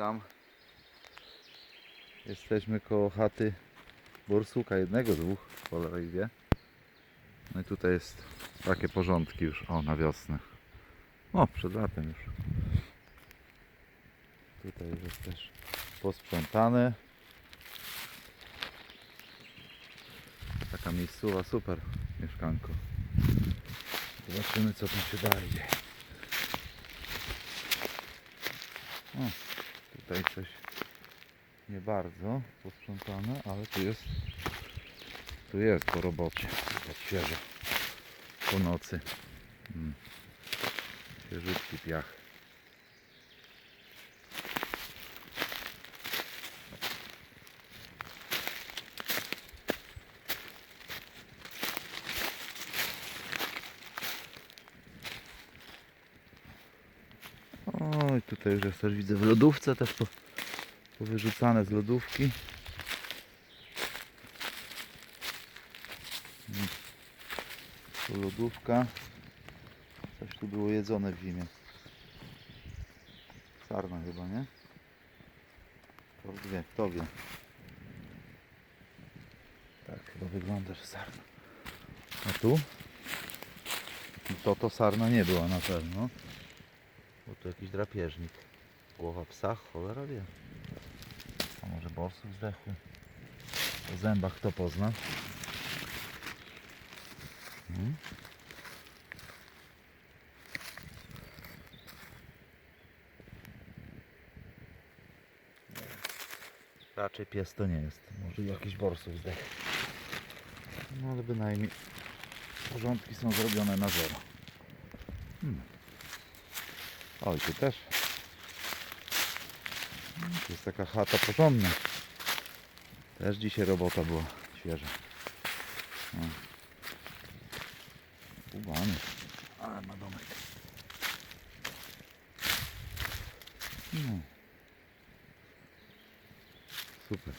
witam. Jesteśmy koło chaty borsuka, jednego, dwóch, cholera wie. No i tutaj jest takie porządki już, o na wiosnę. O, przed latem już. Tutaj jest też posprzątane. Taka miejscowa, super mieszkanko. Zobaczymy co tam się dalej dzieje. Tutaj coś nie bardzo posprzątane, ale tu jest tu jest po robocie. Tak świeżo. Po nocy. Mm. Świeżutki piach. Oj, tutaj już jest też widzę w lodówce też po, powyrzucane z lodówki. Tu lodówka. Coś tu było jedzone w zimie. Sarna chyba, nie? Kto wie, kto wie. Tak chyba wygląda, że sarna. A tu? To to sarna nie była na pewno. Bo tu jakiś drapieżnik. Głowa psa, cholera wie. A może borsuk zdechły? Po zębach kto pozna? Hmm? Raczej pies to nie jest. Może jakiś borsuk zdechł. No ale bynajmniej porządki są zrobione na zero. Hmm. Oj, tu też. Tu jest taka chata porządna. Też dzisiaj robota była świeża. O. Ubany. Ale ma domek. No. Super.